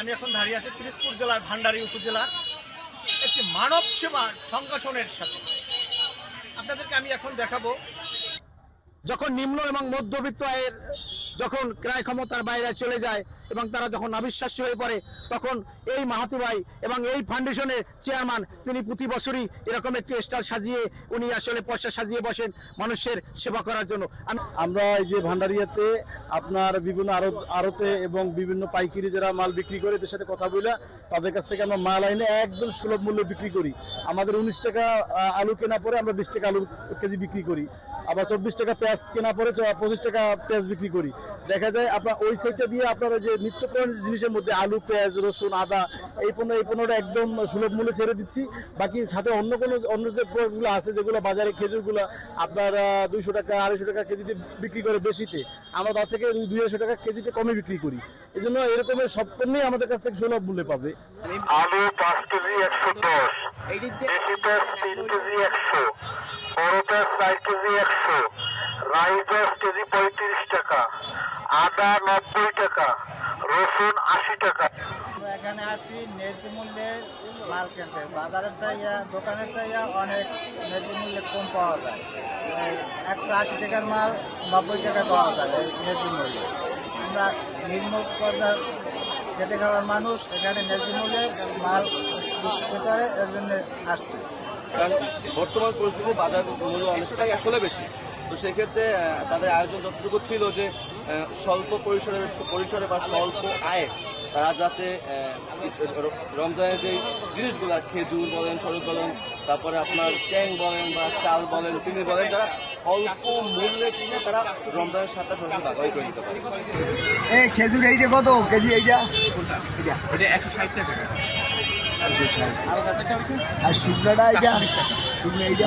আমি এখন দাঁড়িয়ে আছি পিরিজপুর জেলার ভান্ডারী উপজেলার একটি মানব সেবা সংগঠনের সাথে। আপনাদেরকে আমি এখন দেখাবো। যখন নিম্ন এবং মধ্যবিত্ত আয়ের যখন ক্রয় ক্ষমতার বাইরে চলে যায় এবং তারা যখন অবিশ্বাস্য হয়ে পড়ে, তখন এই মাহাতি ভাই এবং এই ফাউন্ডেশনের চেয়ারম্যান তিনি প্রতি বছরই এরকম একটি স্টার সাজিয়ে, উনি আসলে পয়সা সাজিয়ে বসেন মানুষের সেবা করার জন্য। আমরা এই যে ভান্ডারিয়াতে আপনার বিভিন্ন আড়ত আড়তে এবং বিভিন্ন পাইকারি যারা মাল বিক্রি করে এদের সাথে কথা বলে, তাদের কাছ থেকে আমরা মাল আইনে একদম সুলভ মূল্যে বিক্রি করি। আমাদের উনিশ টাকা আলু কেনা পরে আমরা বিশ টাকা আলু কেজি বিক্রি করি। আবার চব্বিশ টাকা পেঁয়াজ কেনা পরে পঁচিশ টাকা পেঁয়াজ বিক্রি করি। দেখা যায় আপনার ওই সাইডটা দিয়ে আপনার যে নিত্য জিনিসের মধ্যে আলু, পেঁয়াজ, রসুন, আদা, এই পণ্য, এই পণ্যটা একদম সুলভ মূল্যে ছেড়ে দিচ্ছি। বাকি সাথে অন্য কোনো, অন্য যে প্রোডাক্টগুলো আছে, যেগুলো বাজারে খেজুরগুলো আপনার দুইশো টাকা, আড়াইশো টাকা কেজিতে বিক্রি করে বেশিতে, আমরা তার থেকে দুই আড়াইশো টাকা কেজিতে কমে বিক্রি করি। এই জন্য এরকমের সব পণ্যই আমাদের কাছ থেকে সুলভ মূল্যে পাবে। আলু পাঁচ কেজি একশো দশ, দেশি পেঁয়াজ তিন কেজি একশো, বড় পেঁয়াজ চার কেজি একশো রাই দশ কেজি পঁয়ত্রিশ টাকা, আদা নব্বই টাকা রসুন আশি টাকা। এখানে আসছি ন্যায্য মূল্যে মাল কিনতে। বাজারের চাইয়া দোকানের চাইয়া অনেক ন্যায্য মূল্যে কম পাওয়া যায়। একশো আশি টাকার মাল নব্বই টাকা পাওয়া যায় এই ন্যায্য মূল্যে। আমরা নিম্ন পর্যায়ের খেটে খাওয়ার মানুষ এখানে ন্যায্য মূল্যে মাল বিক্রি করে এর জন্য আসছে। কারণ বর্তমান পরিস্থিতিতে বাজার মূল্য অনেকটাই আসলে বেশি। তো সেক্ষেত্রে তাদের আয়োজন যতটুকু ছিল যে স্বল্প পরিসরে পরিসরে বা স্বল্প আয়ে তারা যাতে রমজানের যে জিনিসগুলো খেজুর বলেন সরু বলেন তারপরে আপনার ট্যাং বলেন বা চাল বলেন চিনি বলেন তারা অল্প মূল্যে কিনে তারা রমজানের সাতটা সরকার ভাগাই করে নিতে পারে। এই খেজুর এইটা কত? কেজি এইটা? আর শুকনাটা এইটা? শুকনো এইটা?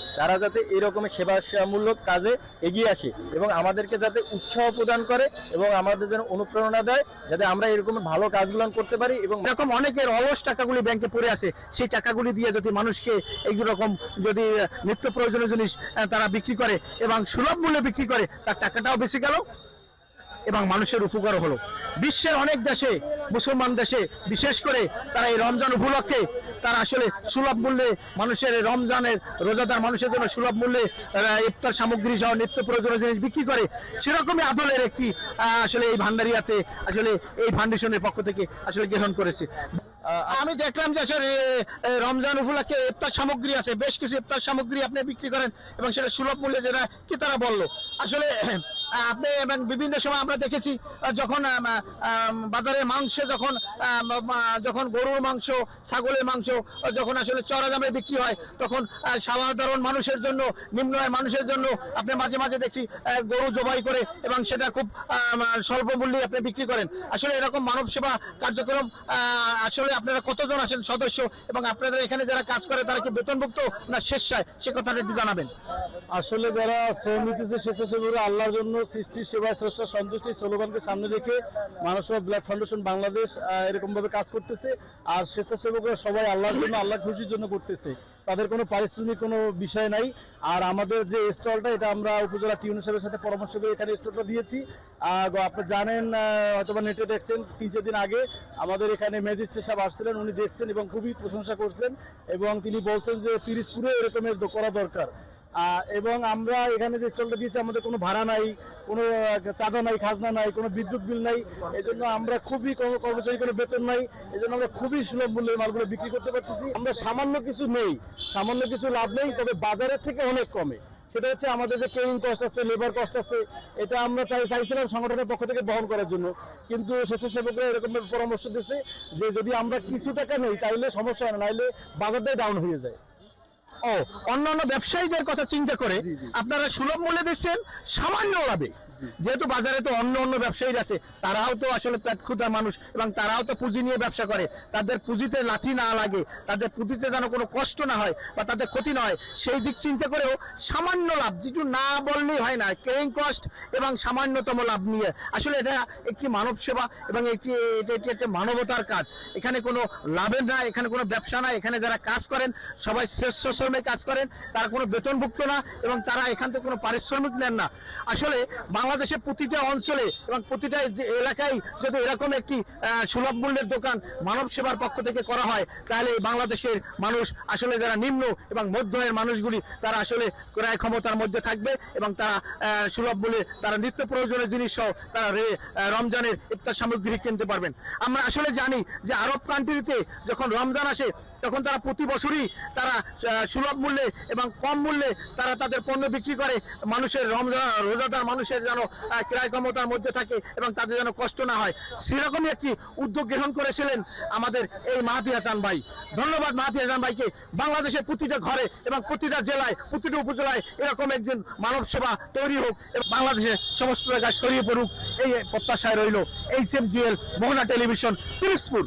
তারা যাতে এরকমের সেবামূলক কাজে এগিয়ে আসে এবং আমাদেরকে যাতে উৎসাহ প্রদান করে এবং আমাদের যেন অনুপ্রেরণা দেয়, যাতে আমরা এরকম ভালো কাজগুলো করতে পারি এবং এরকম অনেকের অলস টাকাগুলি ব্যাংকে পড়ে আছে, সেই টাকাগুলি দিয়ে যদি মানুষকে এই রকম যদি নিত্য প্রয়োজনীয় জিনিস তারা বিক্রি করে এবং সুলভ মূল্যে বিক্রি করে, তার টাকাটাও বেশি গেল এবং মানুষের উপকার হলো। বিশ্বের অনেক দেশে, মুসলমান দেশে, বিশেষ করে তারা এই রমজান উপলক্ষে তারা আসলে সুলভ মূল্যে মানুষের রমজানের রোজাদার মানুষের জন্য সুলভ মূল্যে ইফতার সামগ্রী সহ নিত্য প্রয়োজনীয় জিনিস বিক্রি করে। সেরকমই আদলের একটি আসলে এই ভান্ডারিয়াতে আসলে এই ফাউন্ডেশনের পক্ষ থেকে আসলে গ্রহণ করেছে। আমি দেখলাম যে আসলে রমজান উপলক্ষে ইফতার সামগ্রী আছে, বেশ কিছু ইফতার সামগ্রী আপনি বিক্রি করেন এবং সেটা সুলভ মূল্যে যেটা কি তারা বলল। আসলে আপনি এবং বিভিন্ন সময় আমরা দেখেছি যখন বাজারে মাংস যখন যখন গরুর মাংস, ছাগলের মাংস যখন আসলে চড়া দামে বিক্রি হয়, তখন সাধারণ মানুষের জন্য নিম্ন আয়ের মানুষের জন্য আপনি মাঝে মাঝে দেখছি গরু জবাই করে এবং সেটা খুব স্বল্প মূল্যে আপনি বিক্রি করেন। আসলে এরকম মানব সেবা কার্যক্রম আসলে আপনারা কতজন আছেন সদস্য এবং আপনাদের এখানে যারা কাজ করে তারা কি বেতনভুক্ত না শেষ স্বেচ্ছায় সে কথাটা একটু জানাবেন। আসলে যারা শ্রম নিতেছে স্বেচ্ছাসেবীরা আল্লাহর জন্য সৃষ্টির সেবায় শ্রেষ্ঠ সন্তুষ্টি স্লোগানকে সামনে রেখে মানুষ ব্ল্যাক ফাউন্ডেশন বাংলাদেশ এরকম ভাবে কাজ করতেছে আর স্বেচ্ছাসেবকরা সবাই আল্লাহর জন্য আল্লাহ খুশির জন্য করতেছে। তাদের কোনো পারিশ্রমিক কোনো বিষয় নাই। আর আমাদের যে স্টলটা এটা আমরা উপজেলা টিউন সাহেবের সাথে পরামর্শ করে এখানে স্টলটা দিয়েছি। আর আপনি জানেন আহ, হয়তোবা নেটে দেখছেন তিন চার দিন আগে আমাদের এখানে ম্যাজিস্ট্রেট সাহেব আসছিলেন উনি দেখছেন এবং খুবই প্রশংসা করছেন এবং তিনি বলছেন যে পিরিজপুরে এরকমের করা দরকার। এবং আমরা এখানে যে স্টলটা দিয়েছি, আমাদের কোনো ভাড়া নাই, কোনো চাঁদা নাই, খাজনা নাই, কোনো বিদ্যুৎ বিল নাই। এই জন্য আমরা খুবই কর্ম- কর্মচারী কোনো বেতন নাই। এই জন্য আমরা খুবই সুলভ মূল্যে মালগুলো বিক্রি করতে পারতেছি। আমরা সামান্য কিছু নেই, সামান্য কিছু লাভ নেই, তবে বাজারের থেকে অনেক কমে। সেটা হচ্ছে আমাদের যে ট্রেনিং কস্ট আছে লেবার কস্ট আছে, এটা আমরা চাই চাইছিলাম সংগঠনের পক্ষ থেকে বহন করার জন্য। কিন্তু স্বেচ্ছাসেবকরা এরকম পরামর্শ দিচ্ছে যে যদি আমরা কিছু টাকা নেই, তাইলে সমস্যা হয় না, নাইলে বাজারটাই ডাউন হয়ে যায়। ও অন্যান্য ব্যবসায়ীদের কথা চিন্তা করে আপনারা সুলভ মূল্যে দিচ্ছেন সামান্য লাভে। যেহেতু বাজারে তো অন্য অন্য ব্যবসায়ী আছে, তারাও তো আসলে পেট মানুষ এবং তারাও তো পুঁজি নিয়ে ব্যবসা করে। তাদের পুঁজিতে লাথি না লাগে, তাদের পুঁজিতে যেন কোনো কষ্ট না হয় বা তাদের ক্ষতি না হয়, সেই দিক চিন্তা করেও সামান্য লাভ যেটু না বললেই হয় না কেরিং কস্ট এবং সামান্যতম লাভ নিয়ে। আসলে এটা একটি মানব সেবা এবং একটি এটা একটি একটা মানবতার কাজ। এখানে কোনো লাভের না, এখানে কোনো ব্যবসা না, এখানে যারা কাজ করেন, সবাই শ্রেষ্ঠ শ্রমে কাজ করেন, তারা কোনো বেতনভুক্ত না এবং তারা এখান থেকে কোনো পারিশ্রমিক নেন না। আসলে বাংলাদেশের প্রতিটা অঞ্চলে এবং প্রতিটা এলাকায় যদি এরকম একটি সুলভ মূল্যের দোকান মানব সেবার পক্ষ থেকে করা হয়, তাহলে বাংলাদেশের মানুষ আসলে যারা নিম্ন এবং মধ্য আয়ের মানুষগুলি, তারা আসলে ক্রয় ক্ষমতার মধ্যে থাকবে এবং তারা সুলভ মূল্যে তারা নিত্য প্রয়োজনীয় জিনিস সহ তারা রমজানের ইফতার সামগ্রী কিনতে পারবেন। আমরা আসলে জানি যে আরব কান্ট্রিতে যখন রমজান আসে তখন তারা প্রতি বছরই তারা সুলভ মূল্যে এবং কম মূল্যে তারা তাদের পণ্য বিক্রি করে। মানুষের রমজান, রোজাদার মানুষের যেন ক্রয় ক্ষমতার মধ্যে থাকে এবং তাদের যেন কষ্ট না হয়। সেরকমই একটি উদ্যোগ গ্রহণ করেছিলেন আমাদের এই মাহাতি হাসান ভাই। ধন্যবাদ মাহাতি হাসান ভাইকে। বাংলাদেশের প্রতিটা ঘরে এবং প্রতিটা জেলায়, প্রতিটা উপজেলায় এরকম একজন মানব সেবা তৈরি হোক এবং বাংলাদেশের সমস্ত জায়গায় ছড়িয়ে পড়ুক, এই প্রত্যাশায় রইল। H M Jewel, Mohona television, Pirojpur.